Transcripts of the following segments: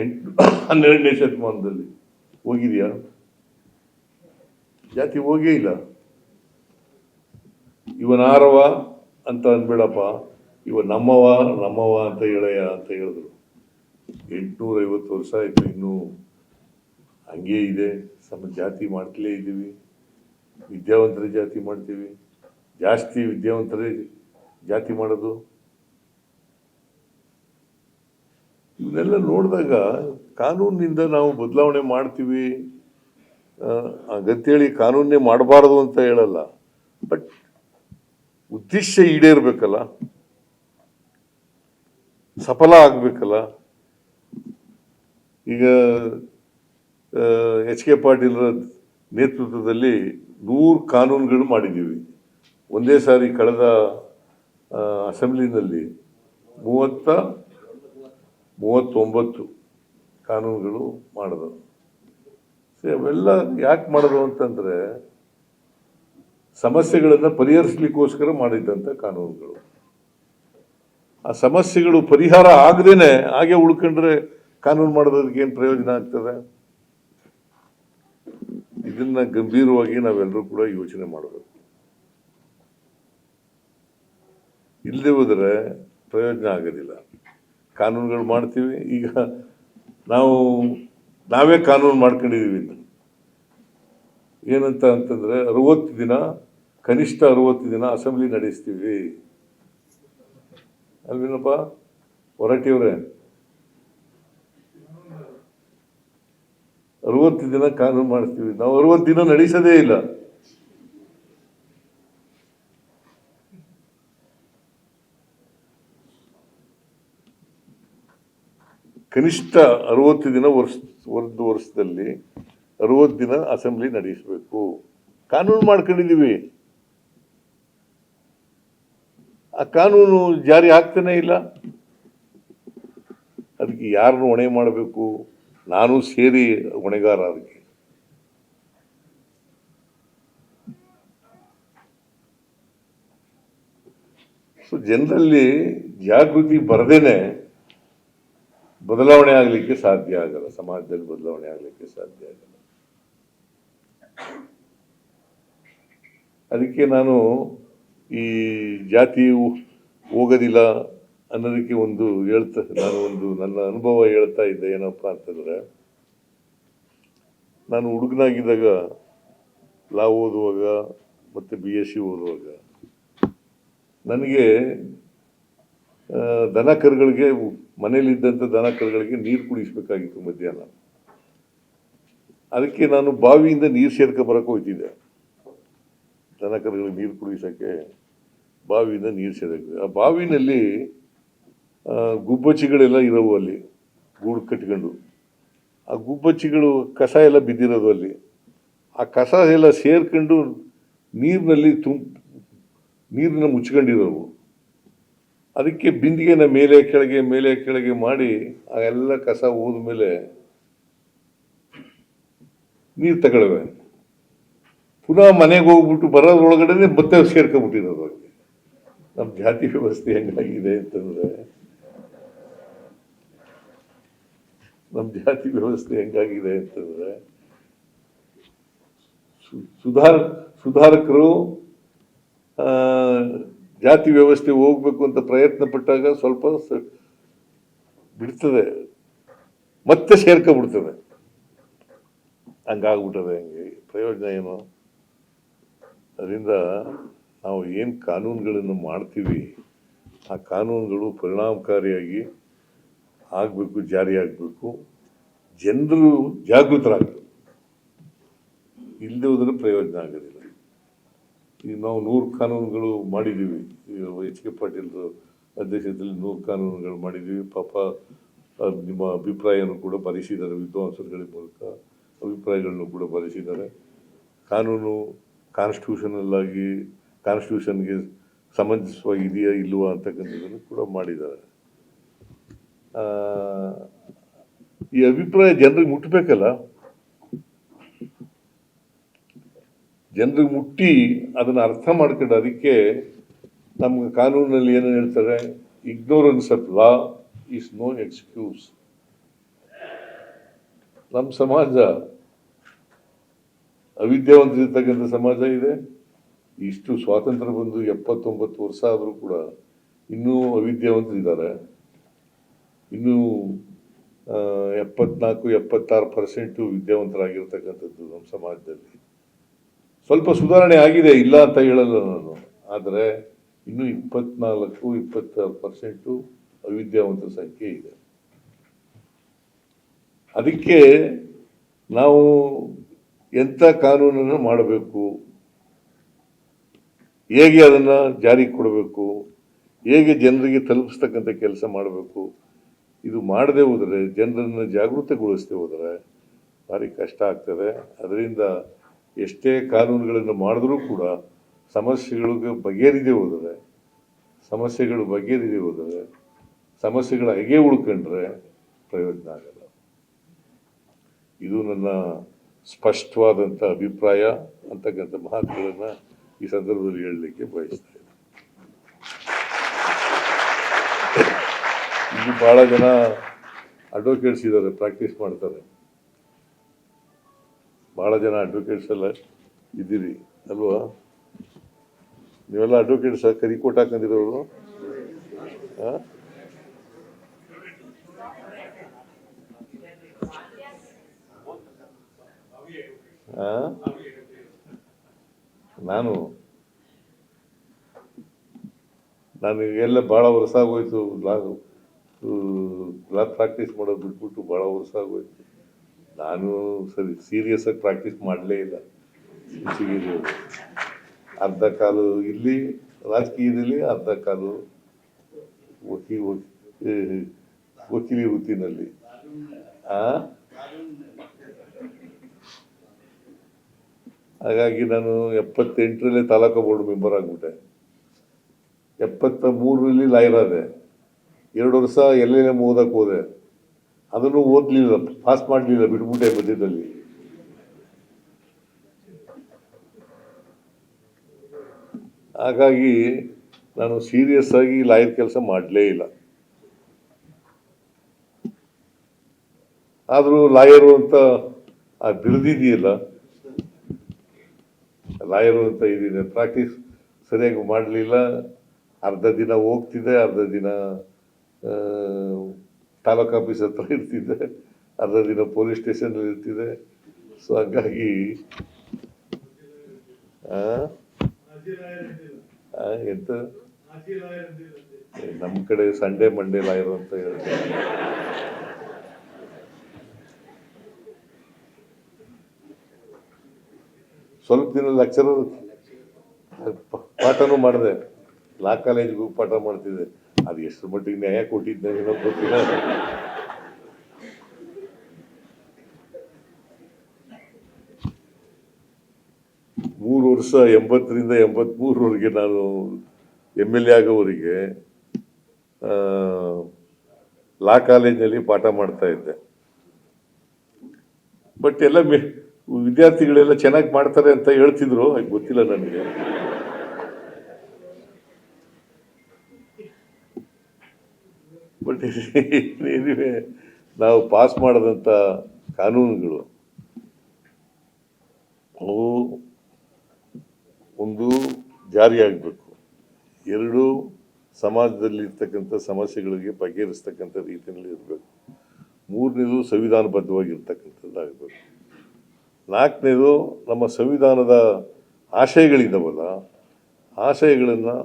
ಎಂಟು, ಹನ್ನೆರಡನೇ ಶತಮಾನದಲ್ಲಿ ಹೋಗಿದೆಯಾ? ಜಾತಿ ಹೋಗೇ ಇಲ್ಲ. ಇವನಾರವ ಅಂತ ಅನ್ಬೇಡಪ್ಪ. ಇವ ನಮ್ಮವ ನಮ್ಮವ ಅಂತ ಹೇಳಯ್ಯ ಅಂತ ಹೇಳಿದ್ರು. ಎಂಟುನೂರ ಐವತ್ತು ವರ್ಷ ಆಯಿತು, ಇನ್ನೂ ಹಂಗೇ ಇದೆ. ಸಮ, ಜಾತಿ ಮಾಡ್ತಲೇ ಇದ್ದೀವಿ. ವಿದ್ಯಾವಂತರ ಜಾತಿ ಮಾಡ್ತೀವಿ. ಜಾಸ್ತಿ ವಿದ್ಯಾವಂತರೇ ಜಾತಿ ಮಾಡೋದು. ಇವನ್ನೆಲ್ಲ ನೋಡಿದಾಗ ಕಾನೂನಿನಿಂದ ನಾವು ಬದಲಾವಣೆ ಮಾಡ್ತೀವಿ. ಹೇಳಿ ಕಾನೂನೇ ಮಾಡಬಾರ್ದು ಅಂತ ಹೇಳಲ್ಲ. ಬಟ್ ಉದ್ದೇಶ ಈಡೇರ್ಬೇಕಲ್ಲ. ಸಫಲ ಆಗ್ಬೇಕಲ್ಲ. ಈಗ ಎಚ್ ಕೆ ಪಾಟೀಲ್ರ ನೇತೃತ್ವದಲ್ಲಿ ನೂರು ಕಾನೂನುಗಳು ಮಾಡಿದ್ದೀವಿ. ಒಂದೇ ಸಾರಿ ಕಳೆದ ಅಸೆಂಬ್ಲಿನಲ್ಲಿ ಮೂವತ್ತ ಮೂವತ್ತೊಂಬತ್ತು ಕಾನೂನುಗಳು ಮಾಡಿದ್ರು ಸರಿ ಅವೆಲ್ಲ ಯಾಕೆ ಮಾಡೋದು ಅಂತಂದರೆ ಸಮಸ್ಯೆಗಳನ್ನು ಪರಿಹರಿಸ್ಲಿಕ್ಕೋಸ್ಕರ ಮಾಡಿದ್ದಂಥ ಕಾನೂನುಗಳು. ಆ ಸಮಸ್ಯೆಗಳು ಪರಿಹಾರ ಆಗದೇನೆ ಹಾಗೆ ಉಳ್ಕೊಂಡ್ರೆ ಕಾನೂನು ಮಾಡೋದಕ್ಕೆ ಏನು ಪ್ರಯೋಜನ ಆಗ್ತದೆ? ಇದನ್ನ ಗಂಭೀರವಾಗಿ ನಾವೆಲ್ಲರೂ ಕೂಡ ಯೋಚನೆ ಮಾಡಬೇಕು. ಇಲ್ಲದೆ ಹೋದರೆ ಪ್ರಯೋಜನ ಆಗೋದಿಲ್ಲ. ಕಾನೂನುಗಳು ಮಾಡ್ತೀವಿ. ಈಗ ನಾವು, ನಾವೇ ಕಾನೂನು ಮಾಡ್ಕೊಂಡಿದೀವಿ ಇನ್ನು. ಏನಂತ ಅಂತಂದ್ರೆ ಅರವತ್ತು ದಿನ, ಕನಿಷ್ಠ ಅರವತ್ತು ದಿನ ಅಸೆಂಬ್ಲಿ ನಡೆಸ್ತೀವಿ. ಅಲ್ವೇನಪ್ಪ? ಹೊರಟಿಯವ್ರೆ? ಅರವತ್ತು ದಿನ ಕಾನೂನು ಮಾಡಿಸ್ತೀವಿ ನಾವು ಅರವತ್ತು ದಿನ ನಡೆಸೋದೇ ಇಲ್ಲ. ಕನಿಷ್ಠ ಅರವತ್ತು ದಿನ ವರ್ಷ, ಒಂದು ವರ್ಷದಲ್ಲಿ ಅರವತ್ತು ದಿನ ಅಸೆಂಬ್ಲಿ ನಡೆಸಬೇಕು. ಕಾನೂನು ಮಾಡ್ಕೊಂಡಿದ್ದೀವಿ. ಆ ಕಾನೂನು ಜಾರಿ ಆಗ್ತಾನೆ ಇಲ್ಲ. ಅದಕ್ಕೆ ಯಾರನ್ನು ಹೊಣೆ ಮಾಡಬೇಕು? ನಾನು ಸೇರಿ ಹೊಣೆಗಾರ ಅದಕ್ಕೆ. ಸೊ ಜನರಲ್ಲಿ ಜಾಗೃತಿ ಬರದೇನೆ ಬದಲಾವಣೆ ಆಗಲಿಕ್ಕೆ ಸಾಧ್ಯ ಆಗಲ್ಲ. ಸಮಾಜದಲ್ಲಿ ಬದಲಾವಣೆ ಆಗಲಿಕ್ಕೆ ಸಾಧ್ಯ ಆಗಲ್ಲ. ಅದಕ್ಕೆ ನಾನು ಈ ಜಾತಿ ಹೋಗೋದಿಲ್ಲ ಅನ್ನೋದಕ್ಕೆ ಒಂದು ಹೇಳ್ತಾ, ನಾನು ಒಂದು ನನ್ನ ಅನುಭವ ಹೇಳ್ತಾ ಇದ್ದೆ. ಏನಪ್ಪ ಅಂತಂದ್ರೆ, ನಾನು ಹುಡುಗನಾಗಿದ್ದಾಗ ಲಾ ಓದುವಾಗ ಮತ್ತು ಬಿ ಎಸ್ ಸಿ ಓದುವಾಗ ನನಗೆ ದನ ಕರುಗಳಿಗೆ ಮನೇಲಿದ್ದಂಥ ದನ ಕರುಗಳಿಗೆ ನೀರು ಕುಡಿಸ್ಬೇಕಾಗಿತ್ತು ಮಧ್ಯಾಹ್ನ. ಅದಕ್ಕೆ ನಾನು ಬಾವಿಯಿಂದ ನೀರು ಸೇರ್ಕೊ ಬರೋಕೆ ಹೋಗ್ತಿದ್ದೆ ದನ ಕರುಗಳಿಗೆ ನೀರು ಕುಡಿಸೋಕ್ಕೆ ಬಾವಿಯಿಂದ ನೀರು ಸೇರಕ್ಕೆ ಆ ಬಾವಿನಲ್ಲಿ ಗುಬ್ಬಚ್ಚಿಗಳೆಲ್ಲ ಇರೋವು ಅಲ್ಲಿ, ಗೂಡು ಕಟ್ಕೊಂಡು. ಆ ಗುಬ್ಬಚ್ಚಿಗಳು ಕಸ ಎಲ್ಲ ಬಿದ್ದಿರೋದು ಅಲ್ಲಿ. ಆ ಕಸ ಎಲ್ಲ ಸೇರ್ಕೊಂಡು ನೀರಿನಲ್ಲಿ ತುಂಬ ನೀರನ್ನ ಮುಚ್ಕೊಂಡಿರೋವು. ಅದಕ್ಕೆ ಬಿಂದಿಗೆನ ಮೇಲೆ ಕೆಳಗೆ ಮೇಲೆ ಕೆಳಗೆ ಮಾಡಿ ಆ ಎಲ್ಲ ಕಸ ಹೋದ್ಮೇಲೆ ನೀರು ತಗೊಳ್ವೆ ಪುನಃ ಮನೆಗೆ ಹೋಗ್ಬಿಟ್ಟು ಬರೋದ್ರೊಳಗಡೆ ಮತ್ತೆ ಸೇರ್ಕೊಂಡ್ಬಿಟ್ಟಿರೋದು ಅವ್ರಿಗೆ. ನಮ್ಮ ಜಾತಿ ವ್ಯವಸ್ಥೆ ಹೆಂಗಾಗಿದೆ ಅಂತಂದ್ರೆ. ನಮ್ಮ ಜಾತಿ ವ್ಯವಸ್ಥೆ ಹೆಂಗಾಗಿದೆ ಅಂತಂದ್ರೆ ಸುಧಾರ, ಸುಧಾರಕರು ಜಾತಿ ವ್ಯವಸ್ಥೆ ಹೋಗ್ಬೇಕು ಅಂತ ಪ್ರಯತ್ನ ಪಟ್ಟಾಗ ಸ್ವಲ್ಪ ಬಿಡ್ತದೆ. ಮತ್ತೆ ಸೇರ್ಕೊಬಿಡ್ತದೆ ಹಂಗಾಗ್ಬಿಟ್ಟದೆ ಹಂಗೆ. ಪ್ರಯೋಜನ ಏನು? ಅದರಿಂದ ನಾವು ಏನು ಕಾನೂನುಗಳನ್ನು ಮಾಡ್ತೀವಿ, ಆ ಕಾನೂನುಗಳು ಪರಿಣಾಮಕಾರಿಯಾಗಿ ಆಗಬೇಕು ಜಾರಿಯಾಗಬೇಕು ಜನರು ಜಾಗೃತರಾಗಬೇಕು. ಇಲ್ಲದೆ ಹೋದ್ರೆ ಪ್ರಯೋಜನ ಆಗೋದಿಲ್ಲ. ಈಗ ನಾವು ನೂರು ಕಾನೂನುಗಳು ಮಾಡಿದ್ದೀವಿ. ಎಚ್ ಕೆ ಪಾಟೀಲ್ರು ಅಧ್ಯಕ್ಷತೆಯಲ್ಲಿ ನೂರು ಕಾನೂನುಗಳು ಮಾಡಿದ್ದೀವಿ. ಪಾಪ ನಿಮ್ಮ ಅಭಿಪ್ರಾಯವನ್ನು ಕೂಡ ಬರೆಸಿದ್ದಾರೆ. ವಿದ್ವಾಂಸರುಗಳ ಮೂಲಕ ಅಭಿಪ್ರಾಯಗಳನ್ನು ಕೂಡ ಬರೆಸಿದ್ದಾರೆ. ಕಾನೂನು ಕಾನ್ಸ್ಟಿಟ್ಯೂಷನಲ್ ಆಗಿ ಕಾನ್ಸ್ಟಿಟ್ಯೂಷನ್ಗೆ ಸಮಂಜಸವಾಗಿದೆಯಾ ಇಲ್ಲವಾ ಅಂತಕ್ಕಂಥದ್ದನ್ನು ಕೂಡ ಮಾಡಿದ್ದಾರೆ. ಈ ಅಭಿಪ್ರಾಯ ಜನರಿಗೆ ಮುಟ್ಟಬೇಕಲ್ಲ ಜನರಿಗೆ ಮುಟ್ಟಿ ಅದನ್ನು ಅರ್ಥ ಮಾಡ್ಕೊಂಡು ಅದಕ್ಕೆ ನಮ್ಗೆ ಕಾನೂನಲ್ಲಿ ಏನು ಹೇಳ್ತಾರೆ ignorance of law is no excuse ನಮ್ಮ ಸಮಾಜ ಅವಿದ್ಯಾವಂತರಿರ್ತಕ್ಕಂಥ ಸಮಾಜ ಇದೆ. ಇಷ್ಟು ಸ್ವಾತಂತ್ರ್ಯ ಬಂದು ಎಪ್ಪತ್ತೊಂಬತ್ತು ವರ್ಷ ಆದರೂ ಕೂಡ ಇನ್ನೂ ಅವಿದ್ಯಾವಂತರಿದ್ದಾರೆ. ಇನ್ನೂ ಎಪ್ಪತ್ನಾಲ್ಕು, ಎಪ್ಪತ್ತಾರು ಪರ್ಸೆಂಟು ವಿದ್ಯಾವಂತರಾಗಿರ್ತಕ್ಕಂಥದ್ದು ನಮ್ಮ ಸಮಾಜದಲ್ಲಿ. ಸ್ವಲ್ಪ ಸುಧಾರಣೆ ಆಗಿದೆ, ಇಲ್ಲ ಅಂತ ಹೇಳಲ್ಲ ನಾನು. ಆದರೆ ಇನ್ನೂ ಇಪ್ಪತ್ನಾಲ್ಕು, ಇಪ್ಪತ್ತಾರು ಪರ್ಸೆಂಟು ಅವಿದ್ಯಾವಂತ ಸಂಖ್ಯೆ ಇದೆ. ಅದಕ್ಕೆ ನಾವು ಎಂಥ ಕಾನೂನನ್ನು ಮಾಡಬೇಕು? ಹೇಗೆ ಅದನ್ನು ಜಾರಿಗೆ ಕೊಡಬೇಕು? ಹೇಗೆ ಜನರಿಗೆ ತಲುಪಿಸ್ತಕ್ಕಂಥ ಕೆಲಸ ಮಾಡಬೇಕು? ಇದು ಮಾಡದೆ ಹೋದರೆ, ಜನರನ್ನು ಜಾಗೃತಗೊಳಿಸದೆ ಹೋದರೆ ಭಾರಿ ಕಷ್ಟ ಆಗ್ತದೆ. ಅದರಿಂದ ಎಷ್ಟೇ ಕಾನೂನುಗಳನ್ನು ಮಾಡಿದ್ರೂ ಕೂಡ ಸಮಸ್ಯೆಗಳು ಬಗೆಹರಿದೇ ಹೋದರೆ, ಸಮಸ್ಯೆಗಳು ಬಗೆಹರಿದೇ ಹೋದರೆ, ಸಮಸ್ಯೆಗಳ ಹೇಗೆ ಉಳ್ಕೊಂಡ್ರೆ ಪ್ರಯೋಜನ ಆಗಲ್ಲ. ಇದು ನನ್ನ ಸ್ಪಷ್ಟವಾದಂಥ ಅಭಿಪ್ರಾಯ. ಅಂತಕ್ಕಂಥ ಮಾತುಗಳನ್ನು ಈ ಸಂದರ್ಭದಲ್ಲಿ ಹೇಳಲಿಕ್ಕೆ ಬಯಸ್ತಾ ಇದ್ದೀನಿ. ಭಾಳ ಜನ ಅಡ್ವೊಕೇಟ್ಸ್ ಇದ್ದಾರೆ ಪ್ರಾಕ್ಟೀಸ್ ಮಾಡ್ತಾರೆ. ಭಾಳ ಜನ ಅಡ್ವೊಕೇಟ್ಸ್ ಎಲ್ಲ ಇದ್ದೀರಿ, ಅಲ್ವಾ ನೀವೆಲ್ಲ ಅಡ್ವೊಕೇಟ್ಸ್ ಕರಿ ಕೋಟ್ ಹಾಕೊಂಡಿರೋರು? ಆ? ನಾನು ನನಗೆಲ್ಲ ಭಾಳ ವರ್ಷ ಆಗೋಯ್ತು ಲಾ ಲಾ ಪ್ರಾಕ್ಟೀಸ್ ಮಾಡೋದು ಬಿಟ್ಬಿಟ್ಟು ಭಾಳ ವರ್ಷ ಆಗೋಯ್ತು ನಾನು ಸರಿ ಸೀರಿಯಸ್ ಆಗಿ ಪ್ರಾಕ್ಟೀಸ್ ಮಾಡಲೇ ಇಲ್ಲ. ಸಿಚಿಗಿರಿ ಅರ್ಧ ಕಾಲು ಇಲ್ಲಿ, ರಾಜಕೀಯದಲ್ಲಿ ಅರ್ಧ ಕಾಲು ವಕೀ, ವಕೀ- ವಕೀಲಿ ವೃತ್ತಿನಲ್ಲಿ. ಹಾಗಾಗಿ ನಾನು ಎಪ್ಪತ್ತೆಂಟರಲ್ಲೇ ತಾಲೂಕು ಬೋರ್ಡ್ ಮೆಂಬರ್ ಆಗಿಬಿಟ್ಟೆ. ಎಪ್ಪತ್ತ ಮೂರರಲ್ಲಿ ಲಾಯರ್ ಆದೆ. ಎರಡು ವರ್ಷ ಎಲ್ಲೆಲ್ಲೇ ಎಲ್ ಓದಕ್ಕೆ ಹೋದೆ. ಅದನ್ನು ಓದಲಿಲ್ಲ ಪಾಸ್ ಮಾಡಲಿಲ್ಲ, ಬಿಟ್ಬಿಟ್ಟೆ ಮಧ್ಯದಲ್ಲಿ. ಹಾಗಾಗಿ ನಾನು ಸೀರಿಯಸ್ ಆಗಿ ಲಾಯರ್ ಕೆಲಸ ಮಾಡಲೇ ಇಲ್ಲ. ಆದರೂ ಲಾಯರು ಅಂತ ಆ ಬಿರುದಿದೆಯಲ್ಲ? ಲಾಯರು ಅಂತ ಇದ್ದೀನಿ. ಪ್ರಾಕ್ಟೀಸ್ ಸರಿಯಾಗಿ ಮಾಡಲಿಲ್ಲ. ಅರ್ಧ ದಿನ ಹೋಗ್ತಿದೆ, ಅರ್ಧ ದಿನ ತಾಲೂಕು ಆಫೀಸ್ ಹತ್ರ ಇರ್ತಿದ್ದೆ ಅರ್ಧ ದಿನ ಪೊಲೀಸ್ ಸ್ಟೇಷನಲ್ಲಿ ಇರ್ತಿದ್ದೆ ಸೊ ಹಂಗಾಗಿ ಎಂತ? ನಮ್ಮ ಕಡೆ ಸಂಡೇ ಮಂಡೇ ಲಾಯರ್ ಅಂತ ಹೇಳ್ತಾರೆ. ಸ್ವಲ್ಪ ದಿನ ಲೆಕ್ಚರರ್ ಪಾಠನೂ ಮಾಡಿದೆ. ಲಾ ಕಾಲೇಜ್ಗೂ ಪಾಠ ಮಾಡ್ತಿದ್ದೆ. ಅದು ಎಷ್ಟು ಮಟ್ಟಿಗೆ ನ್ಯಾಯ ಕೊಟ್ಟಿದ್ದೆ ಏನೋ ಗೊತ್ತಿಲ್ಲ. ಮೂರು ವರ್ಷ ಎಂಬತ್ತರಿಂದ ಎಂಬತ್ಮೂರವರೆಗೆ ನಾನು ಎಂ ಎಲ್ ಎ ಆಗೋವರಿಗೆ ಲಾ ಕಾಲೇಜಿನಲ್ಲಿ ಪಾಠ ಮಾಡ್ತಾ ಇದ್ದೆ. ಬಟ್ ಎಲ್ಲ ವಿದ್ಯಾರ್ಥಿಗಳೆಲ್ಲ ಚೆನ್ನಾಗಿ ಮಾಡ್ತಾರೆ ಅಂತ ಹೇಳ್ತಿದ್ರು ಗೊತ್ತಿಲ್ಲ ನನಗೆ. ಏನಿವೆ ನಾವು ಪಾಸ್ ಮಾಡಿದಂಥ ಕಾನೂನುಗಳು ಅವು ಒಂದು ಜಾರಿಯಾಗಬೇಕು. ಎರಡು ಸಮಾಜದಲ್ಲಿ ಇರ್ತಕ್ಕಂಥ ಸಮಸ್ಯೆಗಳಿಗೆ ಬಗೆಹರಿಸ್ತಕ್ಕಂಥ ರೀತಿಯಲ್ಲಿ ಇರಬೇಕು. ಮೂರನೇದು ಸಂವಿಧಾನಬದ್ಧವಾಗಿರ್ತಕ್ಕಂಥದ್ದಾಗಬೇಕು. ನಾಲ್ಕನೇದು ನಮ್ಮ ಸಂವಿಧಾನದ ಆಶಯಗಳಿದ್ದಾವಲ್ಲ ಆಶಯಗಳನ್ನು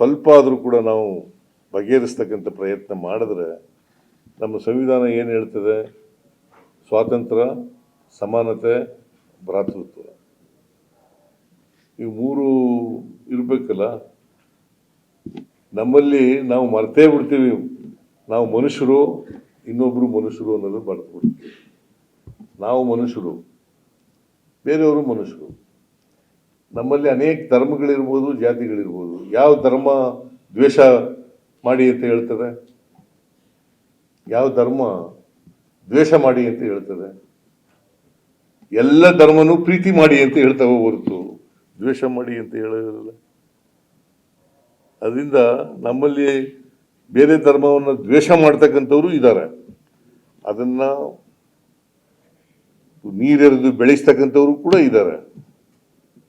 ಸ್ವಲ್ಪ ಆದರೂ ಕೂಡ ನಾವು ಬಗೆಹರಿಸ್ತಕ್ಕಂಥ ಪ್ರಯತ್ನ ಮಾಡಿದ್ರೆ ನಮ್ಮ ಸಂವಿಧಾನ ಏನು ಹೇಳ್ತದೆ? ಸ್ವಾತಂತ್ರ್ಯ, ಸಮಾನತೆ, ಭ್ರಾತೃತ್ವ. ಈ ಮೂರು ಇರಬೇಕಲ್ಲ? ನಮ್ಮಲ್ಲಿ ನಾವು ಮರ್ತೇ ಬಿಡ್ತೀವಿ. ನಾವು ಮನುಷ್ಯರು ಇನ್ನೊಬ್ಬರು ಮನುಷ್ಯರು ಅನ್ನೋದು ಬಿಡ್ತೀವಿ. ನಾವು ಮನುಷ್ಯರು, ಬೇರೆಯವರು ಮನುಷ್ಯರು. ನಮ್ಮಲ್ಲಿ ಅನೇಕ ಧರ್ಮಗಳಿರ್ಬೋದು, ಜಾತಿಗಳಿರ್ಬೋದು. ಯಾವ ಧರ್ಮ ದ್ವೇಷ ಮಾಡಿ ಅಂತ ಹೇಳ್ತದೆ. ಯಾವ ಧರ್ಮ ದ್ವೇಷ ಮಾಡಿ ಅಂತ ಹೇಳ್ತದೆ. ಎಲ್ಲ ಧರ್ಮನೂ ಪ್ರೀತಿ ಮಾಡಿ ಅಂತ ಹೇಳ್ತವೆ ಹೊರತು. ದ್ವೇಷ ಮಾಡಿ ಅಂತ ಹೇಳೋದಿಲ್ಲ. ಅದರಿಂದ ನಮ್ಮಲ್ಲಿ ಬೇರೆ ಧರ್ಮವನ್ನು ದ್ವೇಷ ಮಾಡ್ತಕ್ಕಂಥವ್ರು ಇದ್ದಾರೆ ಅದನ್ನು ನೀರೆರೆದು ಬೆಳೆಸ್ತಕ್ಕಂಥವ್ರು ಕೂಡ ಇದ್ದಾರೆ